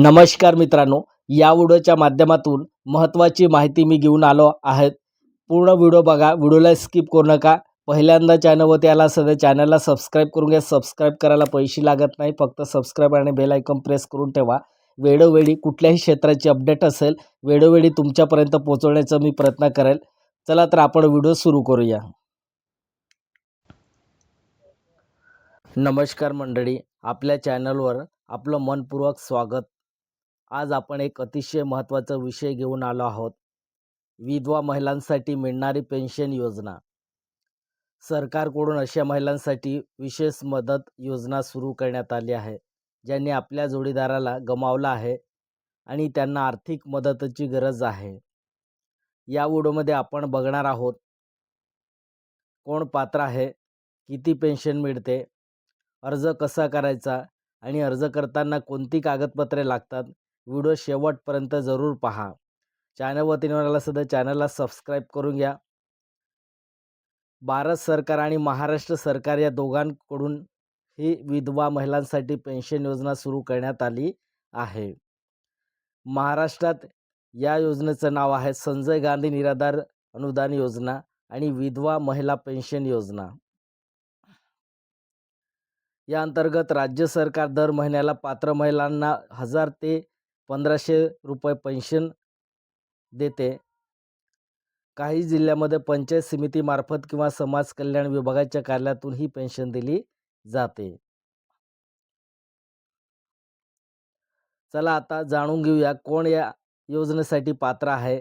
नमस्कार मित्रांनो या व्हिडिओच्या माध्यमातून महत्त्वाची माहिती मी घेऊन आलो आहेत पूर्ण व्हिडिओ बघा व्हिडिओला स्किप करू नका. पहिल्यांदा चॅनलवरती आला सध्या चॅनलला सबस्क्राईब करून घ्या. सबस्क्राईब करायला पैसे लागत नाही फक्त सबस्क्राईब आणि बेल आयकॉन प्रेस करून ठेवा. वेळोवेळी कुठल्याही क्षेत्राची अपडेट असेल वेळोवेळी तुमच्यापर्यंत पोहोचवण्याचा मी प्रयत्न करेल. चला तर आपण व्हिडिओ सुरू करूया. नमस्कार मंडळी आपल्या चॅनलवर आपलं मनपूर्वक स्वागत. आज आपण एक अतिशय महत्त्वाचा विषय घेऊन आलो आहोत. विधवा महिलांसाठी मिळणारी पेन्शन योजना. सरकारकडून अशा महिलांसाठी विशेष मदत योजना सुरू करण्यात आली आहे ज्यांनी आपल्या जोडीदाराला गमावला आहे आणि त्यांना आर्थिक मदतीची गरज आहे. या व्हिडिओमध्ये आपण बघणार आहोत कोण पात्र आहे किती पेन्शन मिळते अर्ज कसा करायचा आणि अर्ज करताना कोणती कागदपत्रे लागतात व्हिडिओ शेवटपर्यंत जरूर पहा. चॅनलवरती नवीन आला सुद्धा चॅनलला सबस्क्राईब करून घ्या. भारत सरकार आणि महाराष्ट्र सरकार या दोघांकडून ही विधवा महिलांसाठी पेन्शन योजना सुरू करण्यात आली आहे. महाराष्ट्रात या योजनेचं नाव आहे संजय गांधी निराधार अनुदान योजना आणि विधवा महिला पेन्शन योजना. या अंतर्गत राज्य सरकार दर महिन्याला पात्र महिलांना हजार ते पंधराशे रुपये पेन्शन देते. काही जिल्ह्यामध्ये पंचायत समितीमार्फत किंवा समाज कल्याण विभागाच्या कार्यालयातून ही पेन्शन दिली जाते. चला आता जाणून घेऊया कोण या योजनेसाठी पात्र आहे.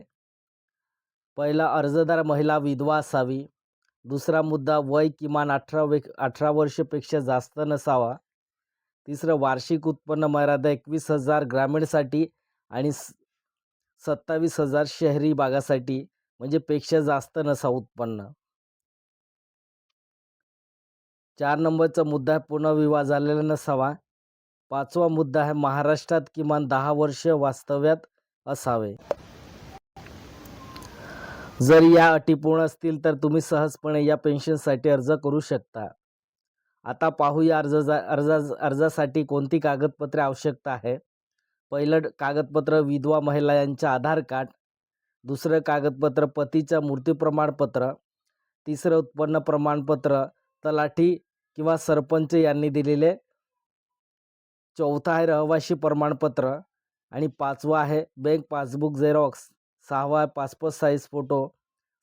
पहिला अर्जदार महिला विधवा असावी. दुसरा मुद्दा वय किमान अठरा वे अठरा वर्षपेक्षा जास्त नसावा. तिसरं वार्षिक उत्पन्न मर्यादा एकवीस हजार ग्रामीणसाठी आणि स सत्तावीस हजार शहरी भागासाठी म्हणजे पेक्षा जास्त नसा उत्पन्न. चार नंबरचा मुद्दा पुनर्विवाह झालेला नसावा. पाचवा मुद्दा आहे महाराष्ट्रात किमान दहा वर्ष वास्तव्यात असावे. जर या अटी पूर्ण असतील तर तुम्ही सहजपणे या पेन्शनसाठी अर्ज करू शकता. आता पाहूया अर्ज अर्जा अर्जासाठी कोणती कागदपत्रे आवश्यकता आहे? पहिलं कागदपत्र विधवा महिला यांचे आधार कार्ड दुसरं कागदपत्र पतीचं मृत्यू प्रमाणपत्र तिसरं उत्पन्न प्रमाणपत्र तलाठी किंवा सरपंच यांनी दिलेले चौथा आहे रहवाशी प्रमाणपत्र आणि पाचवा आहे बँक पासबुक झेरॉक्स सहावा आहे पासपोर्ट साईज फोटो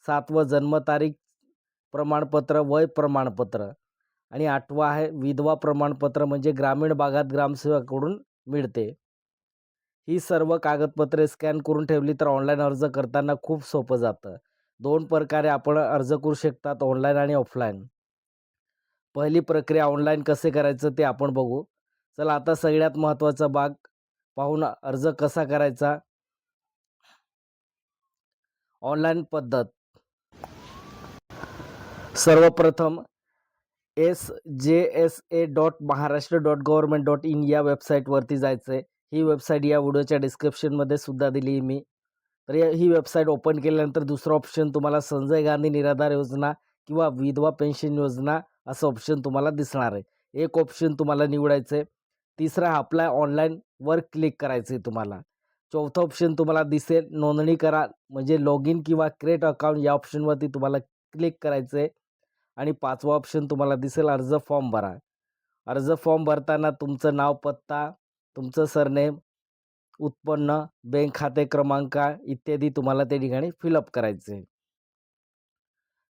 सातवं जन्मतारीख प्रमाणपत्र वय प्रमाणपत्र. आणि आठवा आहे विधवा प्रमाणपत्र म्हणजे ग्रामीण भागात ग्रामसेवकाकडून मिळते. ही सर्व कागदपत्रे स्कॅन करून ठेवली तर ऑनलाईन अर्ज करताना खूप सोपं जातं. दोन प्रकारे आपण अर्ज करू शकतात ऑनलाईन आणि ऑफलाईन. पहिली प्रक्रिया ऑनलाईन कसे करायचं ते आपण बघू. चला आता सगळ्यात महत्त्वाचा भाग पाहून अर्ज कसा करायचा. ऑनलाईन पद्धत. सर्वप्रथम S J S A dot Maharashtra dot government dot in या वेबसाईटवरती जायचं आहे ही वेबसाईट या व्हिडिओच्या डिस्क्रिप्शनमध्ये सुद्धा दिली आहे मी. तर या ही वेबसाईट ओपन केल्यानंतर दुसरं ऑप्शन तुम्हाला संजय गांधी निराधार योजना किंवा विधवा पेन्शन योजना असं ऑप्शन तुम्हाला दिसणार आहे. एक ऑप्शन तुम्हाला निवडायचं आहे तिसरा अप्लाय ऑनलाईनवर क्लिक करायचं आहे तुम्हाला. चौथा ऑप्शन तुम्हाला दिसेल नोंदणी करा म्हणजे लॉग इन किंवा क्रिएट अकाउंट या ऑप्शनवरती तुम्हाला क्लिक करायचं आहे आणि पाचवा ऑप्शन तुम्हाला दिसेल अर्ज फॉर्म भरा. अर्ज फॉर्म भरताना तुमचं नाव पत्ता तुमचं सरनेम उत्पन्न बँक खाते क्रमांक इत्यादी तुम्हाला त्या ठिकाणी फिलअप करायचे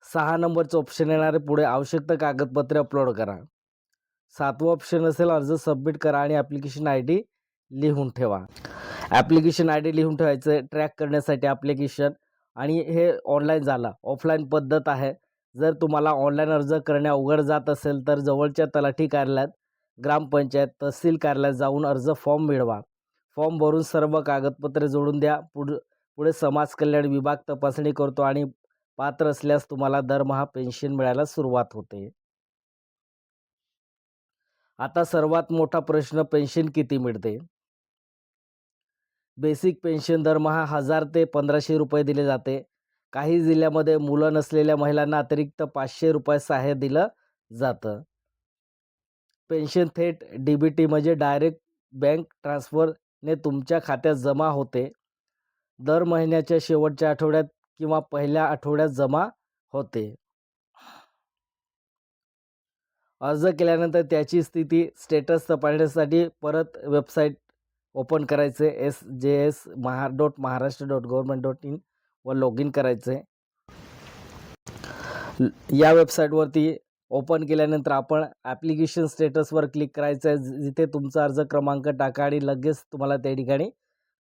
सहा नंबरचं ऑप्शन येणारे पुढे आवश्यक कागदपत्रे अपलोड करा. सातवं ऑप्शन असेल अर्ज सबमिट करा आणि ॲप्लिकेशन आय डी लिहून ठेवा. ॲप्लिकेशन आय डी लिहून ठेवायचं आहे. ट्रॅक करण्यासाठी ॲप्लिकेशन आणि हे ऑनलाईन झालं. ऑफलाईन पद्धत आहे. जर तुम्हाला ऑनलाईन अर्ज करणे अवघड जात असेल तर जवळच्या तलाठी कार्यालयात ग्रामपंचायत तहसील कार्यालयात जाऊन अर्ज फॉर्म मिळवा. फॉर्म भरून सर्व कागदपत्रे जोडून द्या. पुढ पुढे समाज कल्याण विभाग तपासणी करतो आणि पात्र असल्यास तुम्हाला दरमहा पेन्शन मिळायला सुरुवात होते. आता सर्वात मोठा प्रश्न पेन्शन किती मिळते? बेसिक पेन्शन दरमहा हजार ते पंधराशे रुपये दिले जाते. काही जिल्ह्यामध्ये मुलं नसलेल्या महिलांना अतिरिक्त पाचशे रुपये सहाय्य दिलं जातं. पेन्शन थेट डी बी टी म्हणजे डायरेक्ट बँक ट्रान्सफरने तुमच्या खात्यात जमा होते. दर महिन्याच्या शेवटच्या आठवड्यात किंवा पहिल्या आठवड्यात जमा होते. अर्ज केल्यानंतर त्याची स्थिती स्टेटस तपासण्यासाठी परत वेबसाईट ओपन करायचे. S J S Maha dot Maharashtra dot government dot in व लॉग इन करायचं आहे या वेबसाईटवरती ओपन केल्यानंतर आपण ॲप्लिकेशन स्टेटसवर क्लिक करायचं आहे जिथे तुमचा अर्ज क्रमांक टाका आणि लगेच तुम्हाला त्या ठिकाणी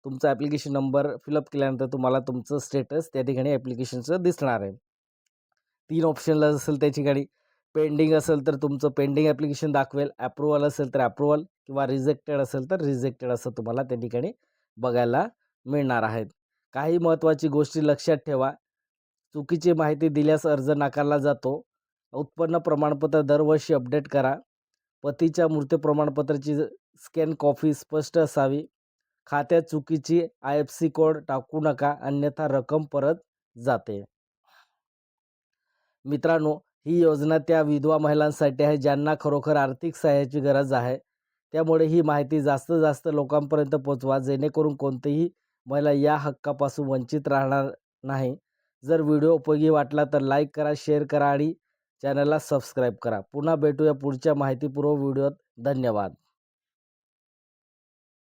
तुमचा ॲप्लिकेशन नंबर फिलअप केल्यानंतर तुम्हाला तुमचं स्टेटस त्या ठिकाणी ॲप्लिकेशनचं दिसणार आहे. तीन ऑप्शनला असेल त्या ठिकाणी. पेंडिंग असेल तर तुमचं पेंडिंग ॲप्लिकेशन दाखवेल. ॲप्रुव्हल असेल तर ॲप्रुव्हल किंवा रिजेक्टेड असेल तर रिजेक्टेड असं तुम्हाला त्या ठिकाणी बघायला मिळणार आहेत काही महत्त्वाची गोष्टी लक्षात ठेवा. चुकीची माहिती दिल्यास अर्ज नाकारला जातो. उत्पन्न प्रमाणपत्र दरवर्षी अपडेट करा. पतीच्या मृत्यू प्रमाणपत्राची स्कॅन कॉपी स्पष्ट असावी. खात्यात चुकीची आय एफ सी कोड टाकू नका अन्यथा रक्कम परत जाते. मित्रांनो ही योजना त्या विधवा महिलांसाठी आहे ज्यांना खरोखर आर्थिक सहाय्याची गरज आहे. त्यामुळे ही माहिती जास्त जास्त लोकांपर्यंत पोचवा जेणेकरून कोणतेही मला या हक्कापासून वंचित राहणार नाही. जर व्हिडिओ उपयोगी वाटला तर लाईक करा शेअर करा आणि चॅनलला सबस्क्राईब करा. पुन्हा भेटूया पुढच्या माहितीपूर्व व्हिडिओत. धन्यवाद.